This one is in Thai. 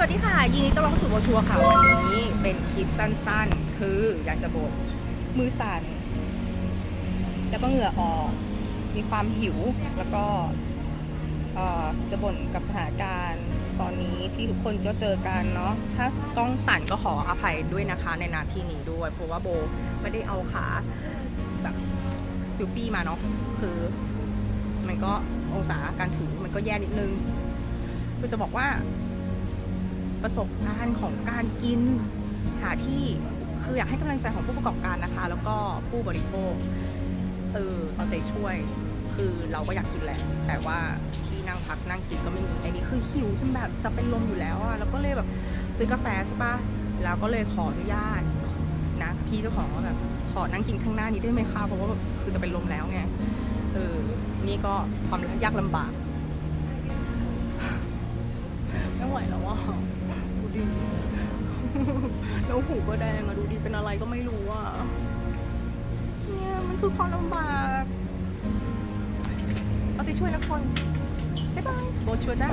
สวัสดีค่ะ ยินดีต้อนรับเข้าสู่โบชัวค่ะ วันนี้เป็นคลิปสั้นๆ คืออยากจะบอกมือสั่น แล้วก็เหงื่อออก มีความหิว แล้วก็จะบ่นกับสถานการณ์ตอนนี้ที่ทุกคนก็เจอกันเนาะ ถ้าต้องสั่นก็ขออภัยด้วยนะคะในนาทีนี้ด้วย เพราะว่าโบไม่ได้เอาขาแบบซิลฟี่มาเนาะ คือ มันก็องศาการถือมันก็แย่นิดนึง คือจะบอกว่า ประสบการณ์ของการกิน หาที่คืออยากให้กำลังใจของผู้ประกอบการนะคะ แล้วก็ผู้บริโภคเออเอาใจช่วย คือเราก็อยากกินแหละ แต่ว่าที่นั่งพักนั่งกินก็ไม่มีไอ้นี่คือหิวจนแบบจะเป็นลมอยู่แล้วอะแล้วก็เลยแบบซื้อกาแฟใช่ปะแล้วก็เลยขออนุญาตนะพี่เจ้าของว่าแบบขอนั่งกินข้างหน้านี้ได้ไหมคะเพราะว่าคือจะเป็นลมแล้วไงเออนี่ก็ความยากลำบาก แล้วหูก็แดงอะดูดีเป็นอะไรก็ไม่รู้อะเนี่ยมันคือความลำบากเอาใจช่วยนะคนบ๊ายบายโบชัวยจ้า